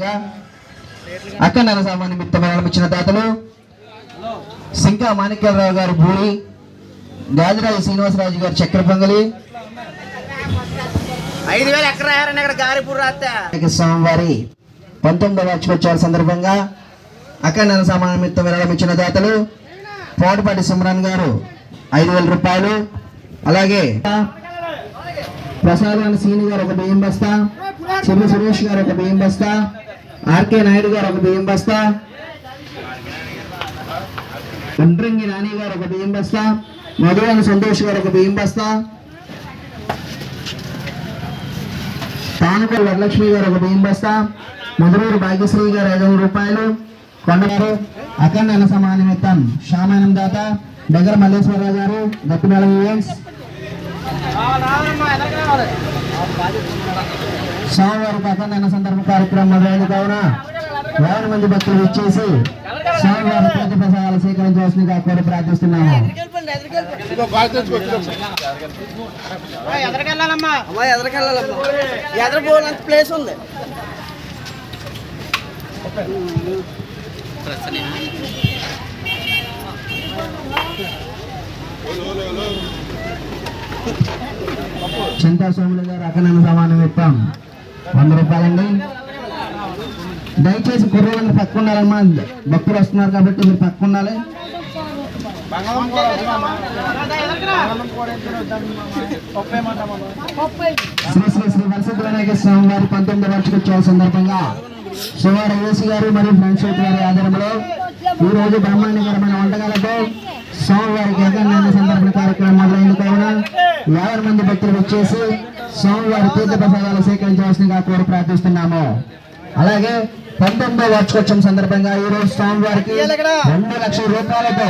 సందర్భంగా అక్కడ నరసామ నిమిత్తం ఇచ్చిన దాతలు సింకా మాణిక్యరావు గారు భూమి గాజరాజు శ్రీనివాసరాజు గారు చక్కెర పొంగలి ఐదు వేలు ఎక్కడ రాయారండి అక్కడ గారిపూర్ రాస్తే వినాయక స్వామి వారి పంతొమ్మిదవ వార్షికోత్సవాల సందర్భంగా అఖండ సమాన నిమిత్తం విరాళం ఇచ్చిన దాతలు పోటపాటి సిమ్రాన్ గారు ఐదు వేల రూపాయలు అలాగే ప్రసాదాన్ని సీని గారు ఒక బియ్యం బస్తా చెల్లి సురేష్ గారు ఒక బియ్యం బస్తా ఆర్కే నాయుడు గారు ఒక బియ్యం బస్తా. ఉండ్రంగి నాని గారు ఒక బియ్యం బస్తా. మధువాని సంతోష్ గారు ఒక బియ్యం బస్తా. తానుకల్ వరలక్ష్మి గారు ఒక బియ్యం బస్తా. మధురూరు భాగ్యశ్రీ గారు ఐదు రూపాయలు. కొండగారు అఖండ అన్న సమాన నిమిత్తం శ్యామానం దాత దగ్గర మల్లేశ్వరరావు గారు గట్టిమేళం ఈవెంట్స్. స్వామివారికి అఖండ అన్న సందర్భ కార్యక్రమం మొదలైన కావున వేల మంది భక్తులు ఇచ్చేసి స్వామివారి తీర్థ ప్రసాదాలు స్వీకరించవలసిందిగా కోరి ప్రార్థిస్తున్నాము. ఎదరికెళ్ళాలమ్మా. ప్లేస్ ఉంది. చింతా సోములు గారు అఖండ సమాన నిమిత్తం వంద రూపాయలండి. దయచేసి కుర్రోళ్ళని పక్క ఉండాలమ్మా భక్తులు వస్తున్నారు కాబట్టి మీరు పక్క ఉండాలి శ్రీ శ్రీ శ్రీ వరసిద్ధి వినాయక స్వామి వారి పంతొమ్మిది వార్షికోత్సవ సందర్భంగా శివారు ఏసీ గారు మరియు ఫ్రెండ్షిప్ గారి ఆధారంలో ఈ రోజు బ్రహ్మాండకరమైన వంటకాలతో స్వామివారికి ఏకాన్యాన సందర్భన కార్యక్రమం మొదలైన కావున యాభై మంది భక్తులు వచ్చేసి స్వామివారి తీర్థ ప్రసాదాలు సేకరించవలసిందిగా కోరి ప్రార్థిస్తున్నాము. అలాగే పంతొమ్మిదో వార్షికోత్సవం సందర్భంగా ఈ రోజు స్వామివారికి రెండు లక్షల రూపాయలతో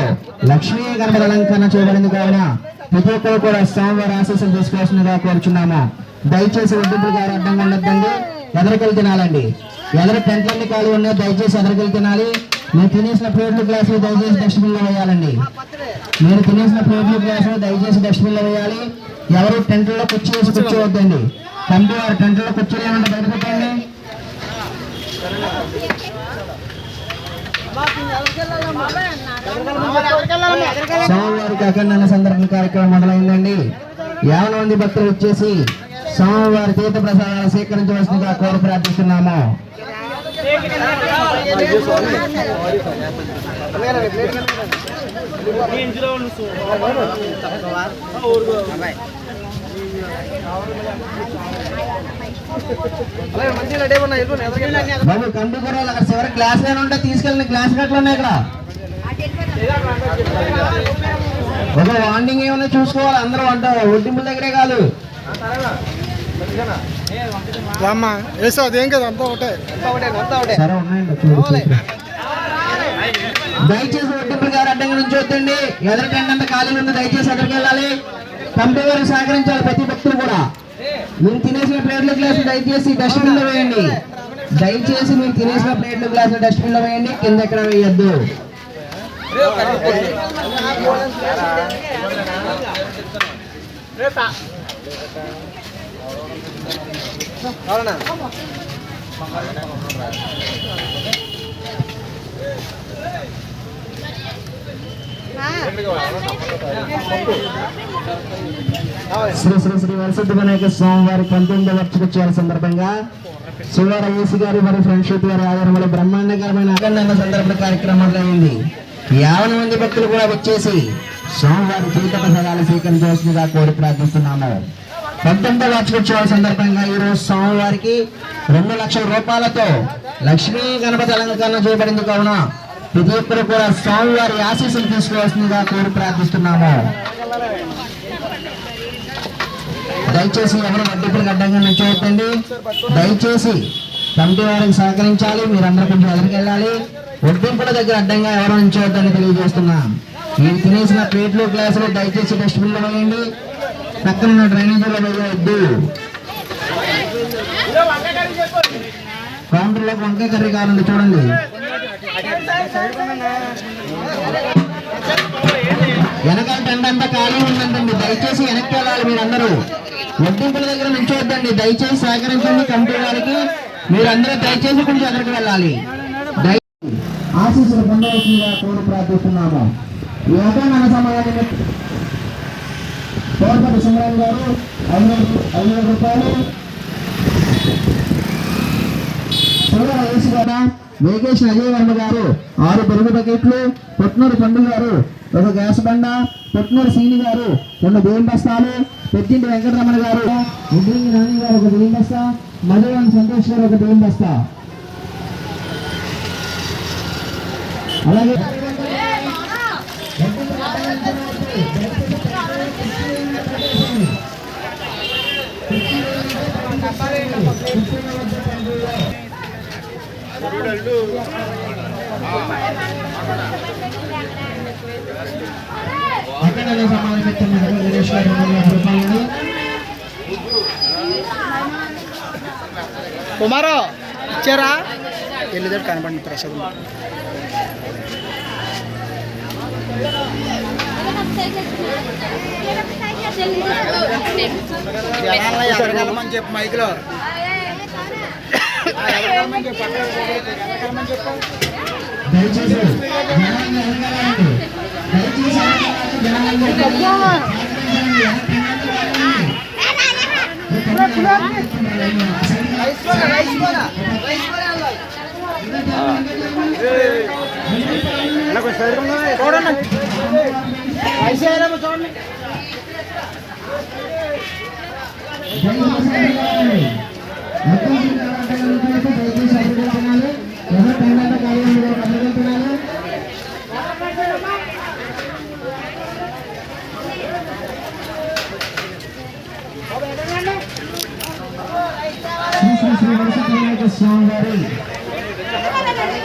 లక్ష్మీ గణపతి అలంకరణ చేయబడింది. కావున ప్రతి ఒక్కరు కూడా స్వామివారి ఆశీస్సులు తీసుకోవాల్సిందిగా కోరుచున్నాము. దయచేసి వడ్డింపులు గారు అడ్డంగా ఉండొద్దండి. ఎదరికెళ్ళి తినాలండి. ఎదరు టెంట్లన్నీ ఖాళీ ఉన్నాయి. దయచేసి ఎదరికెళ్ళి తినాలి. మీరు తినేసిన ప్లేట్లు గ్లాసులు దయచేసి డస్ట్బిన్లో వేయాలండి. మీరు తినేసిన ప్లేట్లు గ్లాసులు దయచేసి డస్ట్బిన్లో వేయాలి. ఎవరు టెంట్లో కూర్చోవేసి కూర్చోవద్దండి. కంటి వారు టెంట్లో కూర్చొని ఏమంటే బయట పెట్టండి. స్వామివారికి అఖండ సందర్భ కార్యక్రమం మొదలైందండి. యావన మంది భక్తులు వచ్చేసి స్వామివారి తీర్థ ప్రసాదాలు స్వీకరించవలసిందిగా కోరి ప్రార్థిస్తున్నాము. బాబు కండు కూరలు అక్కడ చివరి గ్లాస్ గానే ఉంటే తీసుకెళ్ళిన గ్లాస్ గట్లు ఉన్నాయి ఇక్కడ. ఒక వాండింగ్ ఏమైనా చూసుకోవాలి? అందరూ వంట ఒడ్డింపుల దగ్గరే కాదు. అమ్మా వేసా అదేం కదా? అంతా ఒకటే. సరే ఉన్నాయండి. దయచేసి ఒడ్డింపులు గారు అడ్డంగా నుంచి వద్దండి. ఎదరికండి అంత ఖాళీ ఉంది దయచేసి ఎక్కడికి వెళ్ళాలి వారికి సహకరించాలి ప్రతి భక్తులు కూడా. మీరు తినేసిన ప్లేట్ల గ్లాసులు దయచేసి డస్ట్బిన్లో వేయండి. దయచేసి మీరు తినేసిన ప్లేట్ల గ్లాసులు డస్ట్బిన్లో వేయండి. కింద ఎక్కడ వేయద్దు. అవునా శ్రీ శ్రీ శ్రీ వరసిద్ధ వినాయక స్వామివారి పంతొమ్మిది వార్షికోత్సవాల సందర్భంగా శివార ఏసి గారి మరియు ఫ్రెండ్షిప్ గారి ఆధారంలో బ్రహ్మాండకరమైన అఖండ సందర్భ కార్యక్రమం అయింది యావన మంది భక్తులు కూడా వచ్చేసి స్వామివారి తీర్థ ప్రసాదాలు స్వీకరించవలసిందిగా కోరి ప్రార్థిస్తున్నాము. పంతొమ్మిది వార్షికోత్సవాల సందర్భంగా ఈ రోజు స్వామివారికి రెండు లక్షల రూపాయలతో లక్ష్మీ గణపతి అలంకరణ చేయబడింది కావున ప్రతి ఒక్కరు కూడా స్వామివారి ఆశీస్సులు తీసుకోవాల్సిందిగా కోరి ప్రార్థిస్తున్నాము. దయచేసి ఎవరు వడ్డీపులు అడ్డంగా నిల్చోవద్దండి. దయచేసి కమిటీ వారికి సహకరించాలి మీరందరూ కొంచెం ఎదురుకు వెళ్ళాలి. వడ్డింపుల దగ్గర అడ్డంగా ఎవరు నిల్చోవద్దని తెలియజేస్తున్నాం. మీరు తినేసిన ప్లేట్లు గ్లాసులు దయచేసి డస్ట్బిన్లో వేయండి. పక్కన ఉన్న డ్రైనేజీలో వేయవద్దు. కౌంటర్లో వంకాయ కర్రీ కావాలండి చూడండి. వెనకాల టెంట్ ఖాళీ ఉందండి. దయచేసి వెనక్కి వెళ్ళాలి మీరందరూ. వడ్డింపుల దగ్గర నుంచోద్దండి. దయచేసి సహకరించండి కమిటీ వారికి మీరందరూ దయచేసి కొంచెం ఎక్కడికి వెళ్ళాలి. ఆశీస్సులు పొందవలసిందిగా కోరి ప్రార్థిస్తున్నాము. ఈ అఖండ సమాజాన్ని కోరపతి సుమరాజు గారు ఐదు ఐదు రూపాయలు. చూడాలి కదా వేగేష్ అజయ్ వర్మ గారు ఆరు పెరుగు బకెట్లు పొట్నూరు పండు గారు ఒక గ్యాస్ బండ పొట్నూరు సీని గారు రెండు బియ్యం బస్తాలు పెద్దింటి వెంకటరమణ గారు ఉద్రింగి నాని గారు ఒక బియ్యం బస్తా మధువన్ సంతోష్ గారు ఒక బియ్యం బస్తా అలాగే Thank you. పెట్టిన గణేష్ గారు రెండు వేల రూపాయలు కుమారు ఇచ్చారా వెళ్ళేదాడు కనపడి ప్రసాదం ఎదరగలమని చెప్పు మైక్లో కూడా వెళ్ళాలి. చూడండి రైస్ వేయాలేమో చూడండి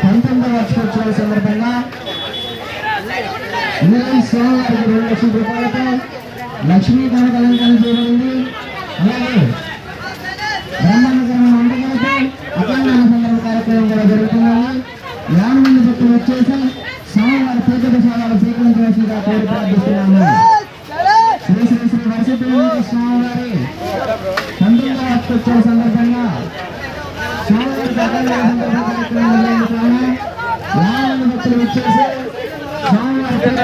పంతొమ్మిదవ వార్షికోత్సవాల సందర్భంగా ఈ స్వామివారికి రెండు లక్షల రూపాయలతో లక్ష్మీ కనక అలంకరణ చేయబడింది అలాగే బ్రహ్మాండకరమైన వంటకాలతో అఖండ సందర్భ కార్యక్రమం కూడా జరుగుతున్నాయి. యాభై మంది భక్తులు వచ్చేసి స్వామివారి తీర్థ ప్రసాదాలు స్వీకరించవలసిందిగా కోరి ప్రార్థిస్తున్నాము. శ్రీ శ్రీ శ్రీ వరసిద్ధి స్వామివారి పంతొమ్మిదవ వార్షికోత్సవ సందర్భంగా స్వామివారి యాభై మంది భక్తులు వచ్చేసి స్వామివారి తీర్థ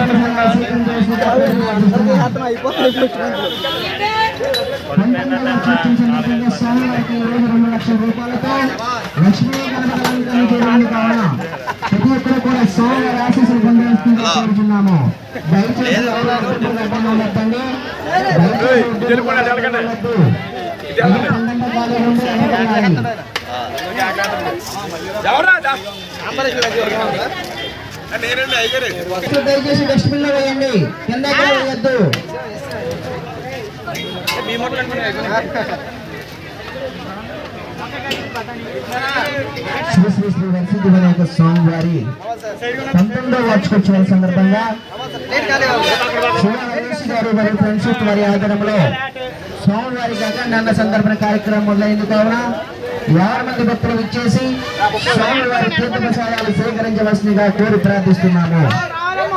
స్వీకరించవలసిందిగా కోరి ప్రార్థిస్తున్నాము. స్వామివారికి ఇరవై రెండు లక్షల రూపాయలతో లక్ష్మీ కనకాలంకరణ చేయడం కావున ప్రతి ఒక్కరు కూడా స్వామివారి ఆశీస్సులు పొందాల్సిందిగా కోరుతున్నాము దయచేసి. దయచేసి డస్ట్బిన్లో వేయండి కింద వేయద్దు శ్రీ శ్రీ శ్రీ వరసిద్ధి వినాయక స్వామి వారి పంతొమ్మిదవ వార్షికోత్సవాల సందర్భంగా శివరామేష్ గారు మరియు ఫ్రెండ్షిప్ వారి ఆధ్వర్యంలో స్వామివారి అఖండ సందర్భన కార్యక్రమం మొదలైంది కావున యాభై మంది భక్తులు ఇచ్చేసి స్వామివారి తీర్థ ప్రసాదాలు స్వీకరించవలసిందిగా కోరి ప్రార్థిస్తున్నాము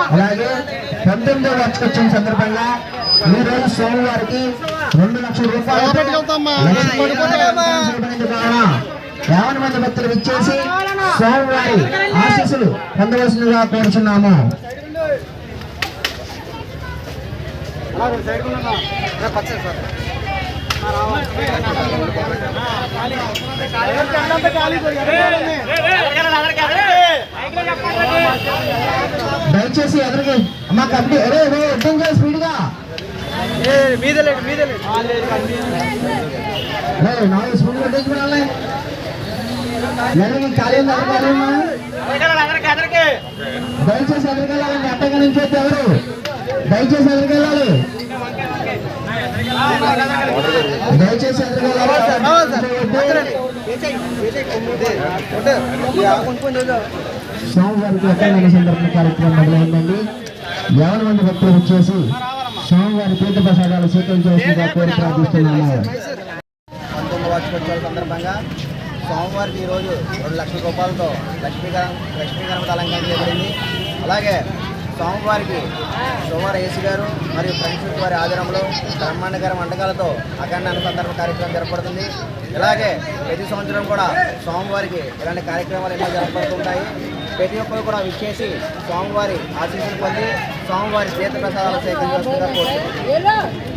అలాగే పంతొమ్మిదవ వార్షికోత్సవం సందర్భంగా ఈ రోజు స్వామివారికి రెండు లక్షల రూపాయలు. యాభై మంది భక్తులు ఇచ్చేసి స్వామివారి ఆశీస్సులు పొందవలసిందిగా కోరుచున్నాము. దయచేసి ఎదురుగా అమ్మా కమిటీ అరే రే అర్థం చేసి స్పీడ్గా. నాలుగు దయచేసి ఎదురుకెళ్ళాలండి అట్టగా నుంచి ఎవరు? దయచేసి ఎదురుకెళ్ళాలి దయచేసి స్వామివారికి అఖండ సందర్భ కార్యక్రమం మొదలైందండి. యావన మంది భక్తులు వచ్చేసి స్వామివారి తీర్థ ప్రసాదాలు స్వీకరించవలసిందిగా కోరి ప్రార్థిస్తున్నాము పంతొమ్మిది వార్షికోత్సవాల సందర్భంగా సోమవారికి ఈరోజు రెండు లక్షల రూపాయలతో లక్ష్మీకరణ లక్ష్మీకరణ అలంకరణ చేయబడింది. అలాగే స్వామివారికి సోమవారం ఏసీ గారు మరియు ఫ్రెండ్షిప్ వారి ఆధ్వర్యంలో బ్రహ్మాండకర వంటకాలతో అఖండ అనుసంధాన కార్యక్రమం జరపబడుతుంది. ఇలాగే ప్రతి సంవత్సరం కూడా స్వామివారికి ఇలాంటి కార్యక్రమాలు ఎన్నో జరపబడుతుంటాయి ప్రతి ఒక్కరు కూడా విచ్చేసి స్వామివారి ఆశీస్సులు పొంది స్వామివారి తీర్థ ప్రసాదాలు సేకరించాల్సిందిగా కోరుతున్నాను